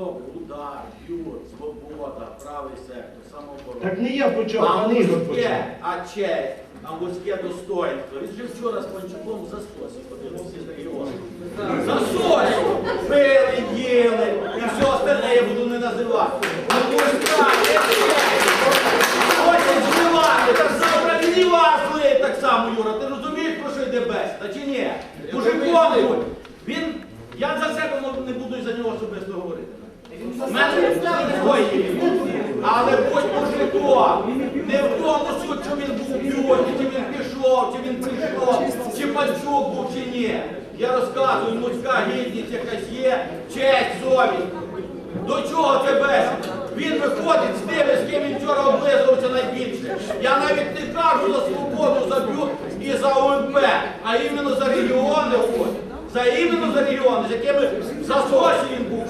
добре, удар, б'ют, свобода, правий сектор, самооборона. Так не я почав, А Ігор почав. а честь, а мужське достоинство. Він же вчора з Панчуком за сосі ходив, всі з регіону. За сосі! Пили, їли, і все остальне я буду не називати. Ну мужська, не! Хочуть зливати, так завтра і вас злиє так само, Юра. Ти розумієш, про що йде бесіда, чи ні? Мужиком будь. Він, я за себе ну, не буду за нього особисто говорити. В мене свої. Але будь мужиком. Не в тому суть, що він був бюті, чи він пішов, чи він прийшов, чи панчук був, чи ні. Я розказую, людська гідність якась є, честь, совість. До чого бесіда? Він виходить з тими, з ким він вчора облизувався найбільше. Я навіть не кажу за свободу, за бют і за ОМП, а іменно за регіони. За іменно за регіони, з якими за сосі він був.